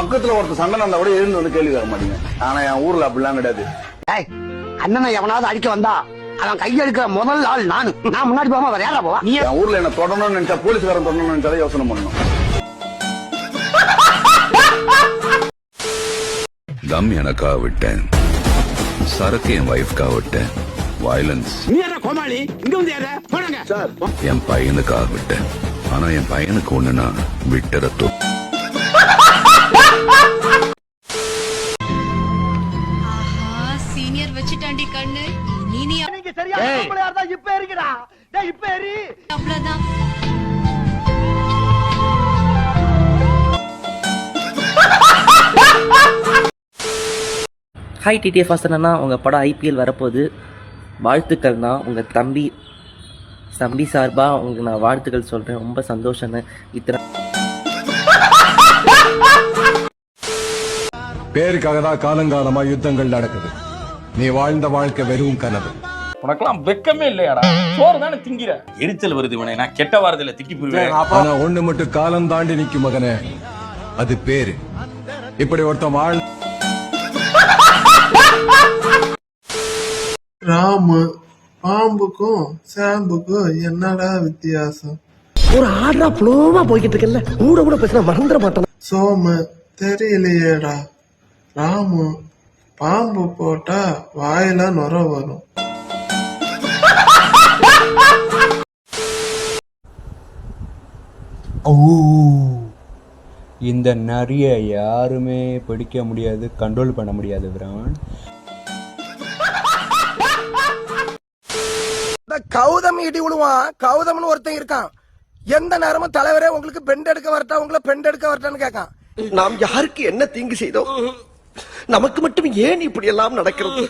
பக்கத்துல ஒருத்தர் சண்டை நடந்தா கூட எழுந்து வந்து கேள்வி கேட்க மாட்டீங்க. ஆனா என் ஊர்ல அப்படிலாம் கிடையாது. ஏய் அண்ணனை எவனாவது அடிக்க வந்தா அவன் கையெடுக்கிற முதல் ஆள் நானு. நான் முன்னாடி போகாம வேற யாரா போவா? நீ என் ஊர்ல என்ன தொடணும்னு நினைச்சா போலீஸ்காரன் தொடணும்னு நினைச்சாலே யோசனை பண்ணணும். தம் எனக்கா விட்டேன். சரக்கு என் ஒய்ஃப்காக விட்டேன். வயலன்ஸ் நீ யாரா கோமாளி? இங்க வந்து யாரா? போனாங்க. சார். என் பையனுக்காக விட்டேன். ஆனா என் பையனுக்கு ஒண்ணுனா விட்டு கண்ணு இனி நீ இப்ப இருக்குடா இப்ப எரி அவ்வளவுதான். ஹாய் டிடிஎஃப் வாசனா உங்கள் படம் ஐபிஎல் வரப்போகுது. வாழ்த்துக்கள் தான் உங்கள் தம்பி தம்பி சார்பாக உங்களுக்கு நான் வாழ்த்துக்கள் சொல்கிறேன் ரொம்ப சந்தோஷங்க இத்தனை பேருக்காக தான் காலங்காலமா யுத்தங்கள் நடக்குது. நீ வாழ்ந்த வாழ்க்கை வெறும் கனவு. உனக்கெல்லாம் வெக்கமே இல்லையாடா? சோறு தானே திங்கிற? எரிச்சல் வருது இவனை. நான் கெட்ட வாரத்துல திட்டி போயிருவேன் ஆனா ஒண்ணு மட்டும் காலம் தாண்டி நிக்கும் மகனே. அது பேரு. இப்படி ஒருத்தன் வாழ் ராமு பாம்புக்கும் சாம்புக்கும் என்னடா வித்தியாசம்? ஒரு ஆடுறா புலோமா போய்கிட்டு இருக்கல கூட கூட பேசினா மறந்துட மாட்டான் சோமு தெரியலையேடா. ராமு பாம்பு போட்டா வாயில நுர வரும். இந்த நரிய யாருமே பிடிக்க முடியாது கண்ட்ரோல் பண்ண முடியாது பிரான் கௌதம் இடி விழுவான் கௌதம்னு ஒருத்தன் இருக்கான். எந்த நேரமும் தலைவரே உங்களுக்கு பெண்ட் எடுக்க வரட்டா உங்களை பெண்ட் எடுக்க வரட்டான்னு கேட்கான். நாம் யாருக்கு என்ன தீங்கு செய்தோம்? நமக்கு மட்டும் ஏன் இப்படி எல்லாம் நடக்கிறது?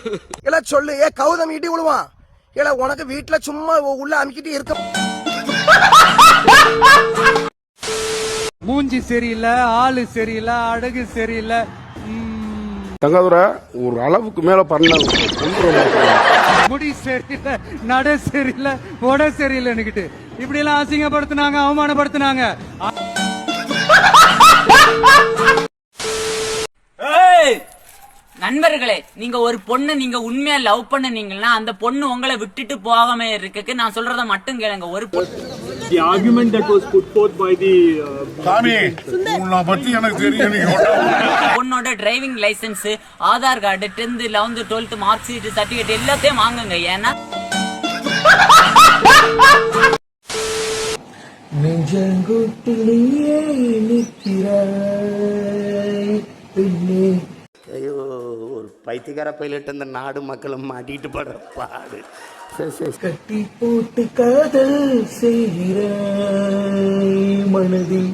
இல்ல சொல்லு ஏ கௌதம் இடி விழுவான் இல்ல உனக்கு வீட்டுல சும்மா உள்ள அமுக்கிட்டு இருக்க மூஞ்சி சரியில்லை ஆளு சரியில்லை அழகு சரியில்லை. தங்காதுரை ஒரு அளவுக்கு மேல பண்ண முடி சரியில்லை நட சரியில்லை உட சரியில்லைன்னுக்கிட்டு. இப்படி எல்லாம் அசிங்கப்படுத்தினாங்க அவமானப்படுத்தினாங்க. நண்பர்களே நீங்க ஒரு பொண்ணு நீங்க உண்மையா லவ் பண்ணுனீங்கன்னா அந்த பொண்ணு உங்களை விட்டுட்டு போகாம இருக்கக்கு நான் சொல்றத மட்டும் கேளுங்க. ஒரு பொண்ணு சாமி உன்னை பத்தி எனக்கு தெரியும் நீங்க பொண்ணோட driving licence Aadhaar card tenth eleventh twelfth mark sheet certificate எல்லாத்தையும் வாங்குங்க. ஏன்னா ஐயோ ஒரு பைத்தியக்கார பைலட் அந்த நாடு மக்களும் மாட்டிட்டு படுற பாடு. கட்டி போட்டு காதல் செய்கிற மனதில்.